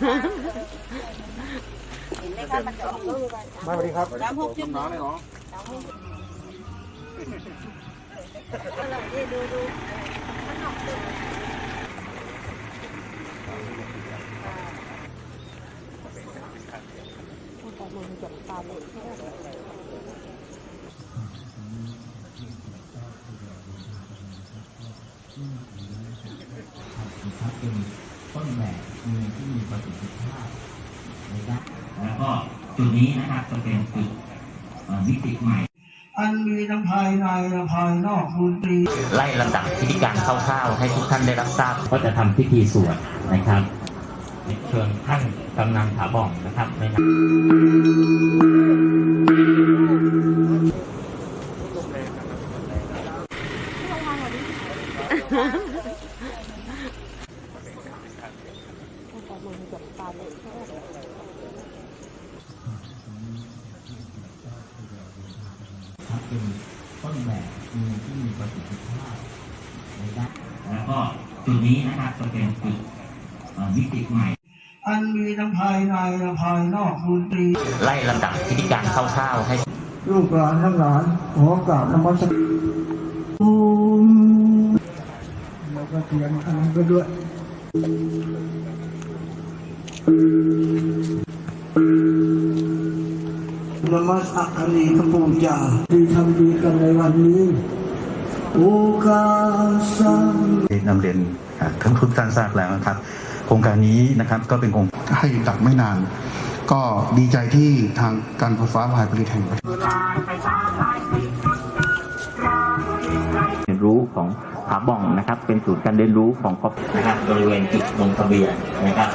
เห็นไหมคะมันจะออกลูกอะมาสวัสดีครับสามหกจุดหนึ่งเลยเนาะนี่ดูดูนะครับเป็น ต้นแบบเมืองที่มีประสิทธิภาพในด้านแล้วก็จุดนี้นะครับจะเป็นจุดเอ่อวิกฤตใหม่ อันมีทั้งภายในและภายนอกบุญตรีไล่ลำดับพิธีการคร่าวๆให้ทุกท่านได้รับทราบก็จะทำพิธีสวดนะครับเชิญท่านกำนันผาบ่องนะครับในนาม ครับเป็นต้นแบบมือที่มีประสิทธิภาพในด้านแล้วก็จุดนี้นะครับจะเป็นจุดเอ่อวิใหม่ อันมีทั้งภายในและภายนอกบุญตรีไล่ลำดับพิธีการคร่าวๆให้ ลูกหลานทั้งหลายขอกราบนมัสการภูมิแล้วก็เทียนอันนั้นก็ด้วย นมัสอัคคีพระพุทธเจ้าที่ทำดีกันในวันนี้โอกาสังนำเรียนอ่าทั้งทุกท่านทราบแล้วนะครับ โครงการนี้นะครับก็เป็นโครงให้ตัดไม่นาน ก็ดีใจที่ทางการไฟฟ้าฝ่ายผลิตแห่งประเทศเรียนรู้ของผาบ่องนะครับ เป็นศูนย์การเรียนรู้ของกบนะครับบริเวณจุดลงทะเบียนนะครับ